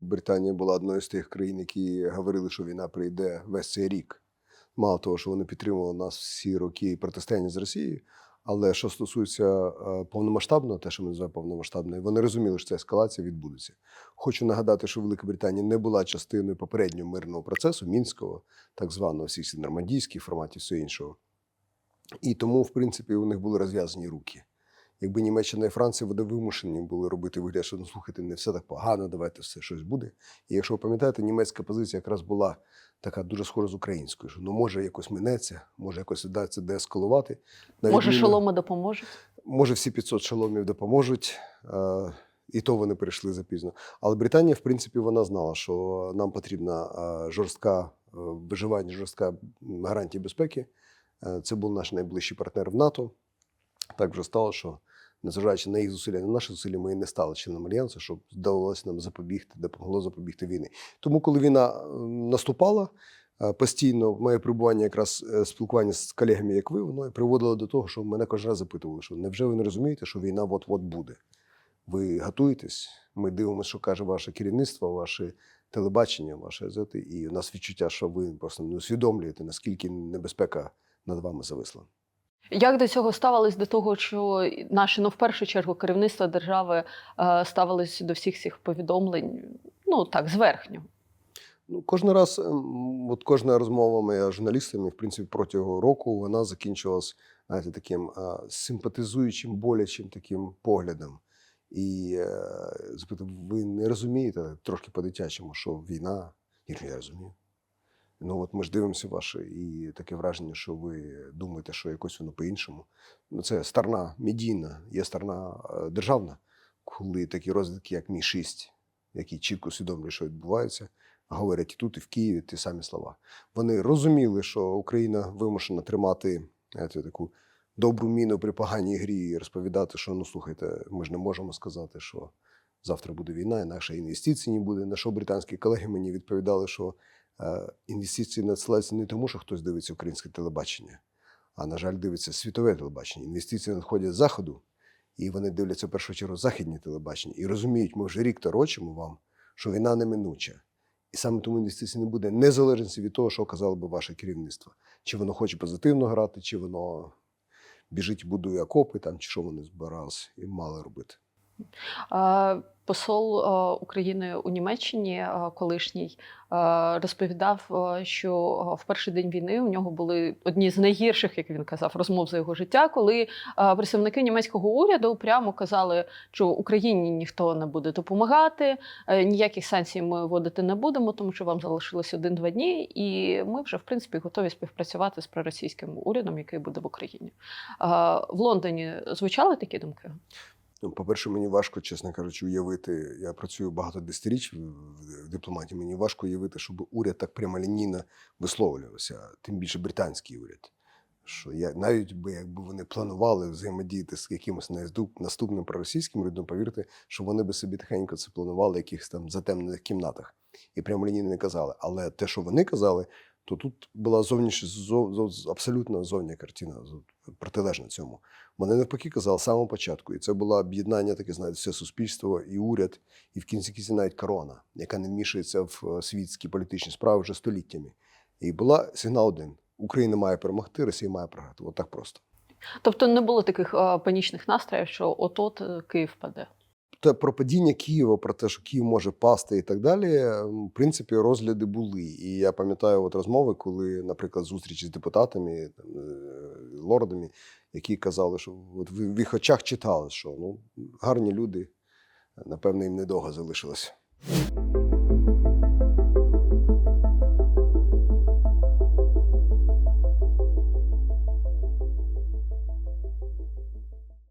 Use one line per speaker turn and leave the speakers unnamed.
Британія була одною з тих країн, які говорили, що війна прийде весь цей рік. Мало того, що вони підтримували нас всі роки протистояння з Росією. Але що стосується е, повномасштабного, те, що ми називаємо повномасштабною, вони розуміли, що ця ескалація відбудеться. Хочу нагадати, що Велика Британія не була частиною попереднього мирного процесу, мінського, так званого всіх нормандійських форматів, все іншого. І тому, в принципі, у них були розв'язані руки. Якби Німеччина і Франція вони вимушені були робити вигляд, що ну слухайте, не все так погано, давайте все щось буде. І якщо ви пам'ятаєте, німецька позиція якраз була така дуже схожа з українською, що ну може якось минеться, може якось вдасться деескалувати. На
Може,
відміну-
шоломи допоможуть?
Може, всі 500 шоломів допоможуть, е, і то вони прийшли запізно. Але Британія, в принципі, вона знала, що нам потрібна жорстка е, виживання, жорстка гарантія безпеки. Е, Це був наш найближчий партнер в НАТО. Так вже стало, що незважаючи на їх зусилля, на наші зусилля, ми не стали членом альянсу, щоб вдалося нам запобігти, допомогло запобігти війни. Тому, коли війна е, наступала, е, постійно моє перебування, якраз е, спілкування з колегами, як ви, воно приводило до того, що мене кожен раз запитували, що невже ви не розумієте, що війна от-от буде? Ви готуєтесь? Ми дивимося, що каже ваше керівництво, ваше телебачення, ваше газети, і у нас відчуття, що ви просто не усвідомлюєте, наскільки небезпека над вами зависла.
Як до цього ставились до того, що наше, ну в першу чергу, керівництво держави е, ставилось до всіх цих повідомлень, ну так, зверхньо.
Ну, кожен раз, ем, от кожна розмова моя з журналістами, в принципі, протягом року вона закінчувалась знаєте, таким а, симпатизуючим, болячим таким поглядом. І е, запитав, ви не розумієте трошки по-дитячому, що війна? Я я розумію. Ну от ми ж дивимося ваше, і таке враження, що ви думаєте, що якось воно по-іншому. Ну, це сторона медійна, є сторона е, державна, коли такі розвідки, як Мі 6 які чітко усвідомлюють, що відбувається, говорять і тут, і в Києві ті самі слова. Вони розуміли, що Україна вимушена тримати знаєте, таку добру міну при поганій грі і розповідати, що ну слухайте, ми ж не можемо сказати, що завтра буде війна, інакше інвестицій не буде. На що британські колеги мені відповідали, що інвестиції надсилаються не тому, що хтось дивиться українське телебачення, а на жаль, дивиться світове телебачення. Інвестиції надходять з заходу, і вони дивляться в першу чергу західні телебачення і розуміють, ми вже рік торочимо вам, що війна неминуча. І саме тому інвестицій не буде незалежності від того, що казало би ваше керівництво. Чи воно хоче позитивно грати, чи воно біжить, будує окопи, там, чи що вони збиралися і мали робити.
Е, Посол е, України у Німеччині, е, колишній, е, розповідав, що в перший день війни у нього були одні з найгірших, як він казав, розмов за його життя, коли представники німецького уряду прямо казали, що Україні ніхто не буде допомагати, ніяких санкцій ми вводити не будемо, тому що вам залишилось один-два дні, і ми вже в принципі готові співпрацювати з проросійським урядом, який буде в Україні. В Лондоні звучали такі думки?
Ну, по-перше, мені важко, чесно кажучи, уявити. Я працюю багато десятиріч в дипломатії. Мені важко уявити, щоб уряд так прямолінійно висловлювався, тим більше британський уряд. Що я навіть би якби вони планували взаємодіяти з якимось наступ- наступним проросійським урядом, повірте, що вони би собі тихенько це планували в якихось там затемнених кімнатах і прямолінійно не казали. Але те, що вони казали, то тут була зовнішня зов, абсолютно зовня картина, протилежна цьому. Вони навпаки казали з самого початку, і це було об'єднання таке, знаєте, все суспільство і уряд, і в кінці кінці навіть корона, яка не вмішується в е, світські політичні справи вже століттями. І була сигнал один: Україна має перемогти, Росія має програти. От так просто.
Тобто не було таких е, панічних настроїв, що от-от е, Київ паде.
Те про падіння Києва, про те, що Київ може пасти і так далі, в принципі, розгляди були. І я пам'ятаю от розмови, коли, наприклад, зустрічі з депутатами, там, е, лордами, які казали, що от в їх очах читали, що ну, гарні люди, напевно, їм недовго залишилось.